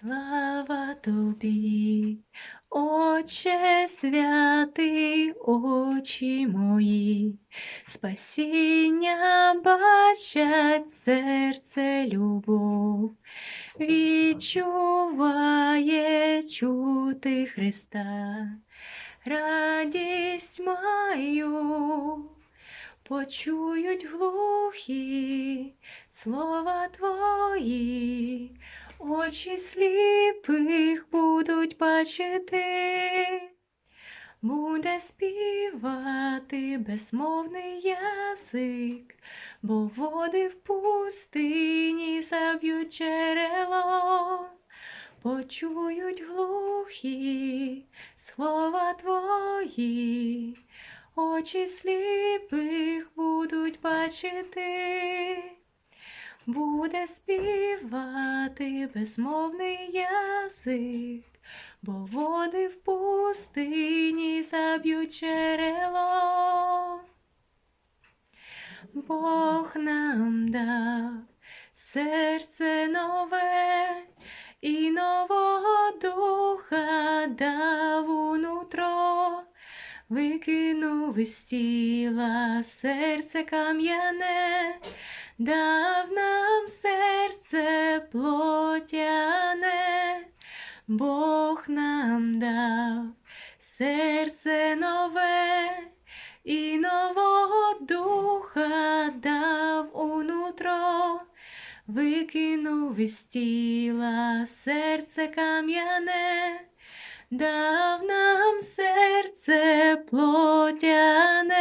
Слава тобі, Отче святий, очі мої, спасіння бачать серце любов, відчуває чути Христа, радість маю, почують глухі слова твої. Очі сліпих будуть бачити, буде співати безмовний язик, бо води в пустині заб'ють джерело, почують глухі слова твої, очі сліпих будуть бачити буде співати безмовний язик, бо води в пустині заб'ють джерело. Бог нам дав серце нове і нового духа дав викинув із тіла серце кам'яне, дав нам серце плотяне, Бог нам дав серце нове і нового духа дав у нутро, викинув із тіла серце кам'яне, дав нам серце плотяне.